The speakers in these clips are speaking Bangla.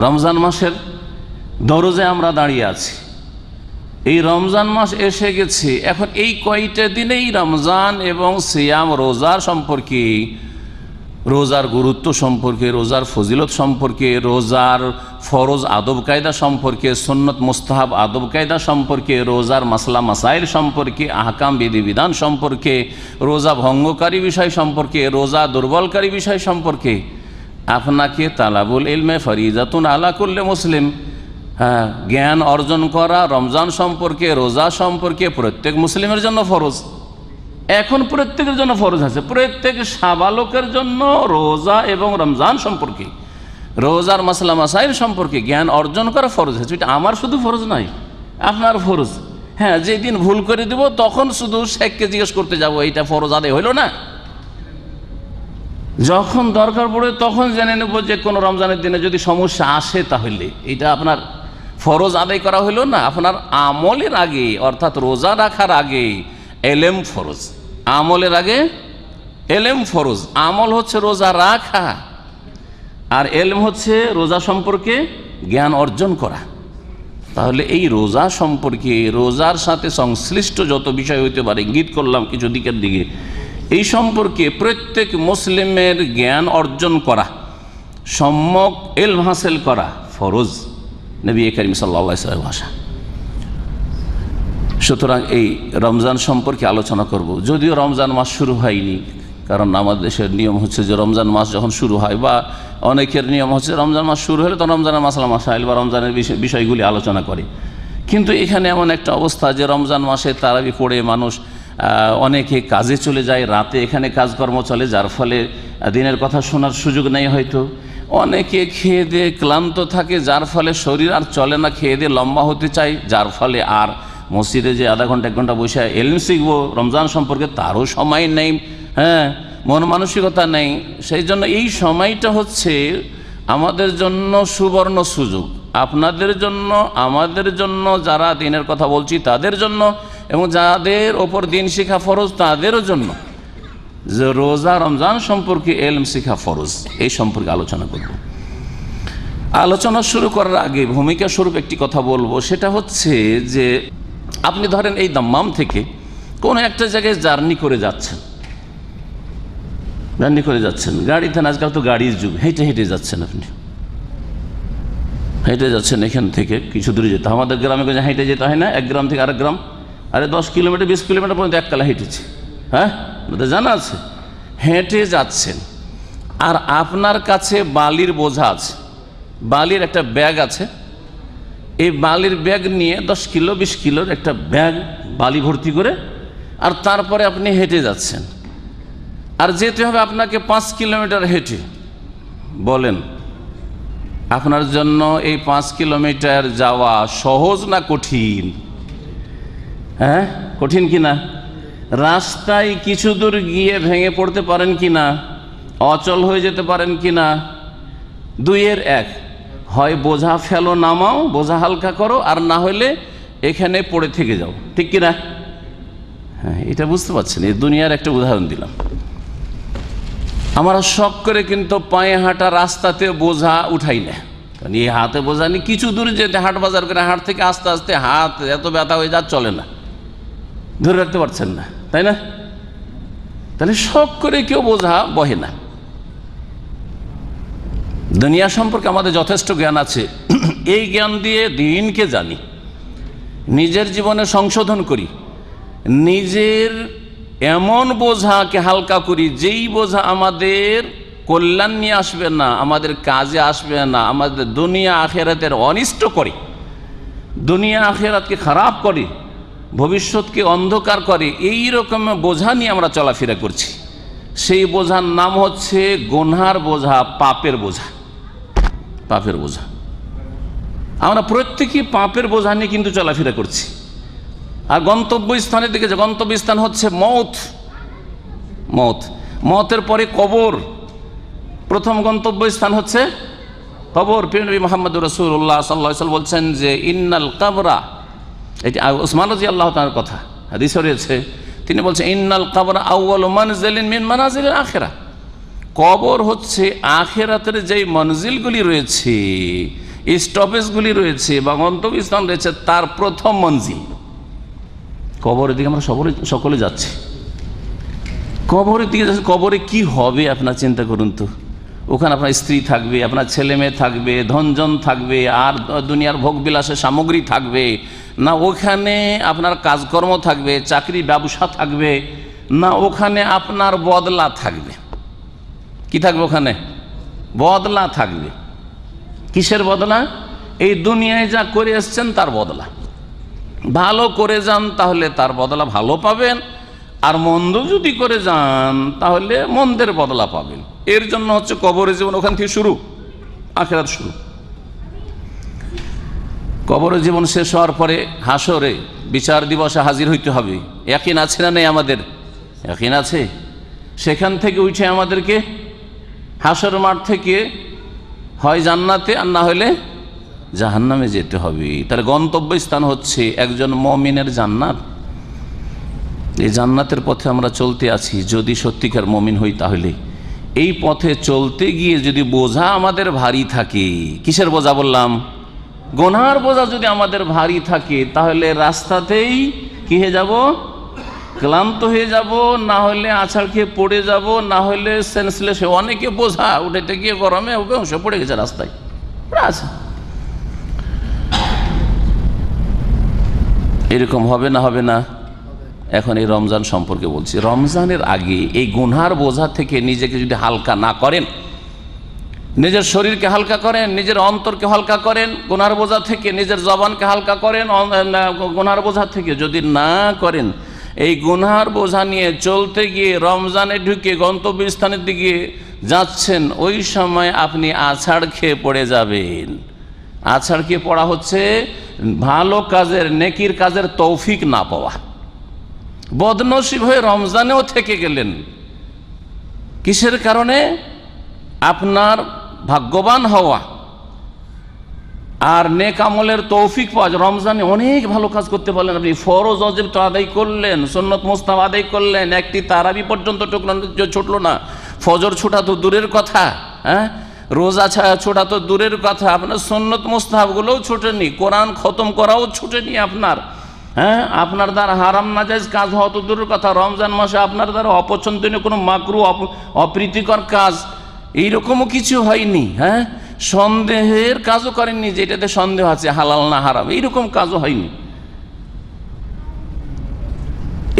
রমজান মাসের দরজে আমরা দাঁড়িয়ে আছি। এই রমজান মাস এসে গেছে। এখন এই কয়টা দিনেই রমজান এবং সিয়াম রোজার সম্পর্কে, রোজার গুরুত্ব সম্পর্কে, রোজার ফজিলত সম্পর্কে, রোজার ফরজ আদব কায়দা সম্পর্কে, সন্নত মুস্তাহাব আদব কায়দা সম্পর্কে, রোজার মাসলা মাসাইল সম্পর্কে, আহকাম বিধিবিধান সম্পর্কে, রোজা ভঙ্গকারী বিষয় সম্পর্কে, রোজা দুর্বলকারী বিষয় সম্পর্কে আপনাকে তালাবুল ইলমে ফরিজাতুন আলা করলে মুসলিম। হ্যাঁ জ্ঞান অর্জন করা, রমজান সম্পর্কে, রোজা সম্পর্কে প্রত্যেক মুসলিমের জন্য ফরজ। এখন প্রত্যেকের জন্য ফরজ আছে। প্রত্যেক সাবালকের জন্য রোজা এবং রমজান সম্পর্কে, রোজার মাসলা মাসাইল সম্পর্কে জ্ঞান অর্জন করা ফরজ আছে। এটা আমার শুধু ফরজ নয়, আপনার ফরজ। হ্যাঁ যেদিন ভুল করে দেব, তখন শুধু শেখকে জিজ্ঞেস করতে যাব, এইটা ফরজ আদায় হইল না? যখন দরকার পড়ে তখন জেনে নেব যে কোনো রমজানের দিনে যদি সমস্যা আসে তাহলে। এটা আপনার ফরজ আদায় করা হইল না, আপনার আমলের আগে, অর্থাৎ রোজা রাখার আগে এলেম ফরজ। আমলের আগে এলেম ফরজ। আমল হচ্ছে রোজা রাখা। আর এলম হচ্ছে রোজা সম্পর্কে জ্ঞান অর্জন করা। তাহলে এই রোজা সম্পর্কে, রোজার সাথে সংশ্লিষ্ট যত বিষয় হইতে পারে, ইঙ্গিত করলাম কিছু দিকের দিকে এই সম্পর্কে প্রত্যেক মুসলিমের জ্ঞান অর্জন করা, সম্যক এলম হাসিল করা ফরজ, নবী করিম সাল্লা ভাষা। সুতরাং এই রমজান সম্পর্কে আলোচনা করব। যদিও রমজান মাস শুরু হয়নি, কারণ আমাদের দেশের নিয়ম হচ্ছে যে রমজান মাস যখন শুরু হয় বা অনেকের নিয়ম হচ্ছে রমজান মাস শুরু হলে তো রমজানের মাসালা মাসাইল বা রমজানের বিষয়গুলি আলোচনা করে। কিন্তু এখানে এমন একটা অবস্থা যে রমজান মাসে তারাবি পড়ে মানুষ অনেকে কাজে চলে যায়, রাতে এখানে কাজকর্ম চলে, যার ফলে দিনের কথা শোনার সুযোগ নেই হয়তো। অনেকে খেয়ে দিয়ে ক্লান্ত থাকে, যার ফলে শরীর আর চলে না, খেয়ে দিয়ে লম্বা হতে চায়, যার ফলে আর মসজিদে যে আধা ঘণ্টা, এক ঘণ্টা বসে এলম শিখব, রমজান সম্পর্কে তারও সময় নেই হ্যাঁ মন মানসিকতা নেই। সেই জন্য এই সময়টা হচ্ছে আমাদের জন্য সুবর্ণ সুযোগ। আপনাদের জন্য, আমাদের জন্য, যারা দিনের কথা বলছি, তাদের জন্য এবং যাদের ওপর দিন শিখা ফরজ, তাদেরও জন্য। যে রোজা রমজান সম্পর্কে এলম শিখা ফরজ, এই সম্পর্কে আলোচনা করব। আলোচনা শুরু করার আগে ভূমিকা স্বরূপ একটি কথা বলব, সেটা হচ্ছে যে আপনি ধরেন এই দাম্মাম থেকে কোনো একটা জায়গায় জার্নি করে যাচ্ছেন। জার্নি করে যাচ্ছেন। গাড়িতে আজকাল তো গাড়ির যুগ, হেঁটে হেঁটে যাচ্ছেন আপনি। হেঁটে যাচ্ছেন এখান থেকে, কিছু দূরে যেতে আমাদের গ্রামে হেঁটে যেতে হয় না, এক গ্রাম থেকে আরেক গ্রাম। আরে দশ কিলোমিটার, বিশ কিলোমিটার পর্যন্ত এককালা হেঁটেছি। হ্যাঁ? আমাদের জানা আছে? হেঁটে যাচ্ছেন। আর আপনার কাছে বালির বোঝা আছে। বালির একটা ব্যাগ আছে। এই বালির ব্যাগ নিয়ে দশ কিলো, বিশ কিলোর একটা ব্যাগ বালি ভর্তি করে আর তারপরে আপনি হেঁটে যাচ্ছেন। আর যেতে হবে আপনাকে পাঁচ কিলোমিটার হেঁটে। বলেন, আপনার জন্য এই পাঁচ কিলোমিটার যাওয়া সহজ না কঠিন? হ্যাঁ? কঠিন কি না? রাস্তায় কিছু দূর গিয়ে ভেঙে পড়তে পারেন কি না? অচল হয়ে যেতে পারেন কি না? দুইয়ের এক, হয় বোঝা ফেলো নামাও, বোঝা হালকা করো, আর না হলে এখানে পড়ে থেকে যাও। ঠিক কি না? হ্যাঁ এটা বুঝতে পারছেন, এই দুনিয়ার একটা উদাহরণ দিলাম। আমরা শখ করে কিন্তু পায়ে হাঁটা রাস্তাতে বোঝা উঠাই না। কারণ এই হাতে বোঝা নিয়ে কিছু দূরে যেতে, হাট বাজার করে হাট থেকে আস্তে আস্তে হাত এত ব্যথা হয়ে যা, চলে না। ধরে রাখতে পারছেন না, তাই না? তাহলে শখ করে কেউ বোঝা বহে না। দুনিয়া সম্পর্কে আমাদের যথেষ্ট জ্ঞান আছে। এই জ্ঞান দিয়ে দিনকে জানি, নিজের জীবনে সংশোধন করি, নিজের এমন বোঝাকে হালকা করি, যেই বোঝা আমাদের কল্যাণ নিয়ে আসবে না, আমাদের কাজে আসবে না, আমাদের দুনিয়া আখেরাতের অনিষ্ট করে, দুনিয়া আখেরাতকে খারাপ করে ভবিষ্যৎকে অন্ধকার করে, এই রকম বোঝা নিয়ে আমরা চলাফেরা করছি। সেই বোঝার নাম হচ্ছে গোনহার বোঝা, পাপের বোঝা। পাপের বোঝা। আমরা প্রত্যেকেই পাপের বোঝা নিয়ে কিন্তু চলাফেরা করছি। আর গন্তব্যস্থানের দিকে যে, গন্তব্যস্থান হচ্ছে মত মত মতের পরে কবর। প্রথম গন্তব্যস্থান হচ্ছে কবর। পিনবী মোহাম্মদ রসুল্লাহ সাল্লা বলছেন যে, ইন্নাল কাবরা এটি ওসমান রাজি আল্লাহ তার কথা। হাদিস রয়েছে, তিনি বলছেন, ইন্নাল কাবরা আউ্ল মানজিলিন মিন মানাজিলের আখেরা। কবর হচ্ছে আখেরাতের যেই মনজিলগুলি রয়েছে, স্টপেজগুলি রয়েছে বা গন্তব্যস্থান রয়েছে তার প্রথম মঞ্জিল কবরের দিকে আমরা সকলে সকলে যাচ্ছি। কবরের দিকে যাচ্ছি, কবরে কি হবে, আপনার চিন্তা করুন তো। ওখানে আপনার স্ত্রী থাকবে, আপনার ছেলে মেয়ে থাকবে, ধনজন থাকবে, আর দুনিয়ার ভোগবিলাসের সামগ্রী থাকবে। না ওখানে আপনার কাজকর্ম থাকবে, চাকরি ব্যবসা থাকবে, না ওখানে আপনার বদলা থাকবে। কি থাকবে ওখানে? বদলা থাকবে। কিসের বদলা? এই দুনিয়ায় যা করে এসছেন তার বদলা। ভালো করে যান তাহলে তার বদলা ভালো পাবেন। আর মন্দ যদি করে যান, তাহলে মন্দের বদলা পাবেন। এর জন্য হচ্ছে কবরে জীবন ওখান থেকে শুরু, আখেরাত শুরু। কবর জীবন শেষ হওয়ার পরে হাসরে বিচার দিবসে হাজির হইতে হবে। একই আছে না নেই আমাদের? একই আছে। সেখান থেকে উঠে আমাদেরকে হাসর মাঠ থেকে হয় জান্নাতে, আর না হলে জাহান্নামে যেতে হবে। তাহলে গন্তব্যস্থান হচ্ছে একজন মমিনের জান্নাত। এই জান্নাতের পথে আমরা চলতে আছি, যদি সত্যিকার মমিন হই তাহলে। এই পথে চলতে গিয়ে যদি বোঝা আমাদের ভারী থাকে, কিসের বোঝা বললাম? গোনার বোঝা যদি আমাদের ভারী থাকে, তাহলে রাস্তাতেই কি হয়ে যাব? ক্লান্ত হয়ে যাব, না হলে আছাড় খেয়ে পড়ে যাব, না হলে সেন্সলেস হয়ে অনেকে বোঝা উঠেতে গিয়ে গরমে অংশ পড়ে গেছে রাস্তায়। আছে। এরকম হবে না হবে না। এখন এই রমজান সম্পর্কে বলছি। রমজানের আগে এই গুনহার বোঝা থেকে নিজেকে যদি হালকা না করেন, নিজের শরীরকে হালকা করেন, নিজের অন্তরকে হালকা করেন গুনার বোঝা থেকে নিজের জবানকে হালকা করেন গুনার বোঝা থেকে যদি না করেন, এই গুনহার বোঝা নিয়ে চলতে গিয়ে রমজানে ঢুকে গন্তব্যস্থানের দিকে যাচ্ছেন, ওই সময় আপনি আছাড় খেয়ে পড়ে যাবেন। আছাড় খেয়ে পড়া হচ্ছে ভালো কাজের, নেকির কাজের তৌফিক না পাওয়া। বদনসিব হয়ে রমজানেও থেকে গেলেন। কিসের কারণে? আপনার ভাগ্যবান হওয়া। আর নেক আমলের তৌফিক পাওয়া রমজানে অনেক ভালো কাজ করতে পারলেন আপনি। ফরজ অজেব তো আদায় করলেন, সন্নত মোস্তাব আদায় করলেন, একটি তারাবি পর্যন্ত ছুটলো না। ফজর ছোটা তো দূরের কথা হ্যাঁ? রোজা ছোটা তো দূরের কথা। আপনার সন্নত মোস্তাবগুলোও ছুটেনি, কোরআন খতম করাও ছুটেনি আপনার। হ্যাঁ? আপনার দ্বারা হারাম নাজাইজ কাজ হওয়া তো দূরের কথা। রমজান মাসে আপনার দ্বারা অপছন্দনীয় কোনো মাকরু অপ্রীতিকর কাজ এইরকমও কিছু হয়নি হ্যাঁ? সন্দেহের কাজও করেননি যে এটাতে সন্দেহ আছে, হালাল না হারাম, এইরকম কাজও হয়নি।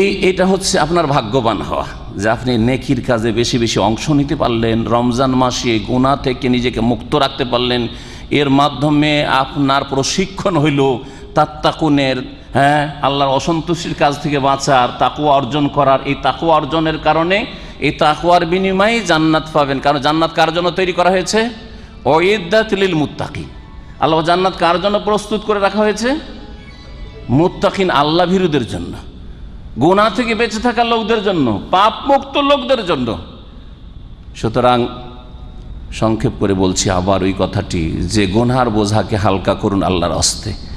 এই, এটা হচ্ছে আপনার ভাগ্যবান হওয়া, যে আপনি নেকির কাজে বেশি বেশি অংশ নিতে পারলেন, রমজান মাসে গুণা থেকে নিজেকে মুক্ত রাখতে পারলেন। এর মাধ্যমে আপনার প্রশিক্ষণ হইল তাত্তাকুনের হ্যাঁ আল্লাহর অসন্তুষ্টির কাজ থেকে বাঁচার, তাকুয়া অর্জন করার। এই তাকুয়া অর্জনের কারণে, এই তাকুয়ার বিনিময়ে জান্নাত পাবেন। কারণ জান্নাত কার জন্য তৈরি করা হয়েছে? ওয়েদাতিল মুত্তাকি আল্লাহ জান্নাত কার জন্য প্রস্তুত করে রাখা হয়েছে? মুত্তাকিন আল্লাহ ভীরুদের জন্য। গুণা থেকে বেঁচে থাকা লোকদের জন্য পাপ মুক্ত লোকদের জন্য। সুতরাং সংক্ষেপ করে বলছি আবার ওই কথাটি, যে গুনহার বোঝাকে হালকা করুন আল্লাহর হস্তে।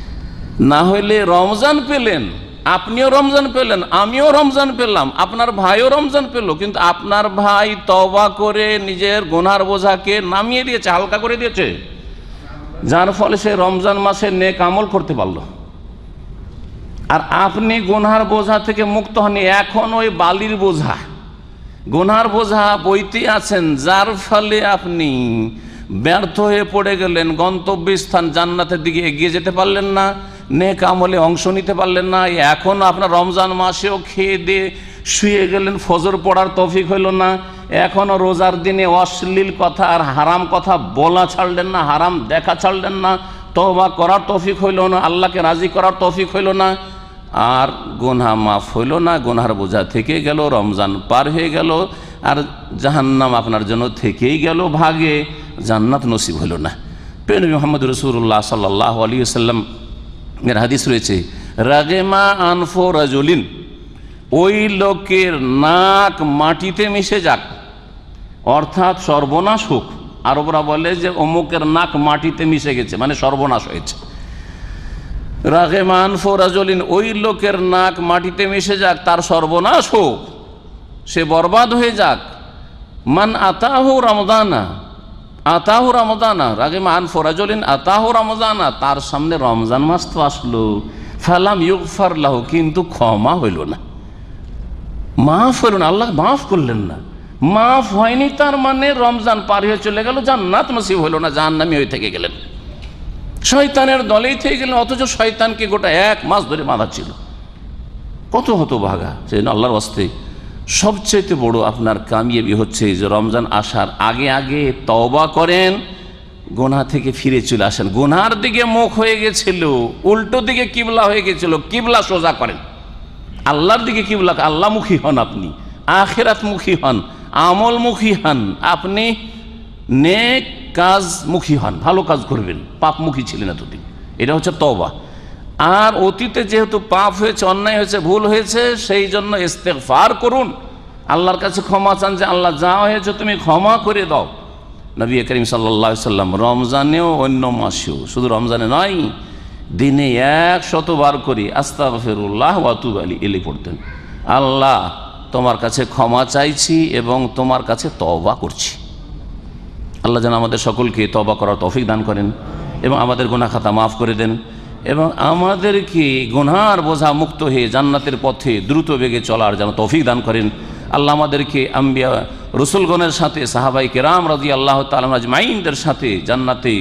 না হইলে রমজান পেলেন, আপনিও রমজান পেলেন, আমিও রমজান পেলাম, আপনার ভাইও রমজান পেল, কিন্তু আপনার ভাই তবা করে নিজের গোনার বোঝাকে নামিয়ে দিয়েছে, হালকা করে দিয়েছে। যার ফলে সে রমজান মাসে নেক আমল করতে পারল। আর আপনি গোনার বোঝা থেকে মুক্ত হননি, এখন ওই বালির বোঝা। গোনার বোঝা বইতে আছেন, যার ফলে আপনি ব্যর্থ হয়ে পড়ে গেলেন, গন্তব্যস্থান জান্নাতের দিকে এগিয়ে যেতে পারলেন না। নেক আমলে অংশ নিতে পারলেন না, এখন আপনার রমজান মাসেও খেয়ে দিয়ে শুয়ে গেলেন, ফজর পড়ার তৌফিক হইল না এখনও রোজার দিনে অশ্লীল কথা আর হারাম কথা বলা ছাড়লেন না, হারাম দেখা ছাড়লেন না তবা করার তৌফিক হইল না, আল্লাহকে রাজি করার তৌফিক হইল না, আর গোনা মাফ হইল না গোনার বোঝা থেকে গেল, রমজান পার হয়ে গেল, আর জাহান্নাম আপনার জন্য থেকেই গেল ভাগে, জান্নাত নসিব হইল না। পেন মোহাম্মদ রসুল্লাহ সাল্লাহ আলী সাল্লাম এর হাদিস রয়েছে রাগেমা আনফো রাজলিন, ওই লোকের নাক মাটিতে মিশে যাক, অর্থাৎ সর্বনাশ হোক। আরবরা বলে যে, অমুকের নাক মাটিতে মিশে গেছে মানে সর্বনাশ হয়েছে। রাগেমা আনফো রাজলিন, ওই লোকের নাক মাটিতে মিশে যাক, তার সর্বনাশ হোক, সে বরবাদ হয়ে যাক। মান আতাহ রমদানা আতাহু রমজানা, রাগে মান ফরাজলিন, আতাহু রমজানা, তার সামনে রমজান মাস তো আসলো। ফালাম ইউগফার লাহু, কিন্তু ক্ষমা হইল না। মাফ হইল না, আল্লাহ মাফ করলেন না। মাফ হয়নি, তার মানে রমজান পার হয়ে চলে গেল, জান্নাত নসিব হইল না, জাহান্নামি হয়ে থেকে গেলেন। শয়তানের দলেই থেকে গেলেন, অথচ শয়তানকে গোটা এক মাস ধরে বাঁধা ছিল। কত হতো ভাগা সেই আল্লাহর বাস্তে সবচেয়ে বড় আপনার কামিয়াবি হচ্ছে যে রমজান আসার আগে আগে তওবা করেন, গোনা থেকে ফিরে চলে আসেন। গোনার দিকে মুখ হয়ে গেছিল, উল্টো দিকে কিবলা হয়ে গেছিল, কিবলা সোজা করেন। আল্লাহর দিকে কিবলা আল্লাহমুখী হন আপনি আখেরাতমুখী হন আমলমুখী হন, আপনি নেক কাজমুখী হন, ভালো কাজ করবেন পাপমুখী ছিলেন এতদিন। এটা হচ্ছে তওবা। আর অতীতে যেহেতু পাপ হয়েছে, অন্যায় হয়েছে, ভুল হয়েছে, সেই জন্য ইস্তেগফার করুন। আল্লাহর কাছে ক্ষমা চান যে, আল্লাহ, যা হয়েছে তুমি ক্ষমা করে দাও। নবী করিম সাল্লা সাল্লাম রমজানেও অন্য মাসেও, শুধু রমজানে নয়, দিনে এক শতবার করে আস্তা ফেরুল্লাহ ওয়াতুব আলী এলি পড়তেন। আল্লাহ, তোমার কাছে ক্ষমা চাইছি এবং তোমার কাছে তওবা করছি। আল্লাহ যেন আমাদের সকলকে তবা করার তৌফিক দান করেন এবং আমাদের গুনাহ খাতা মাফ করে দেন। এবং আমাদেরকে গুনহার বোঝা মুক্ত হয়ে জান্নাতের পথে দ্রুত বেগে চলার যেন তৌফিক দান করেন। আল্লাহ আমাদেরকে আম্বিয়া রসুলগণের সাথে, সাহাবাই কেরাম রাজি আল্লাহ তালমাইনদের সাথে জান্নাতে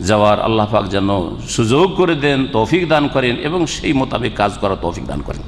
যাওয়ার আল্লাহ পাক যেন সুযোগ করে দেন, তৌফিক দান করেন এবং সেই মোতাবেক কাজ করার তৌফিক দান করেন।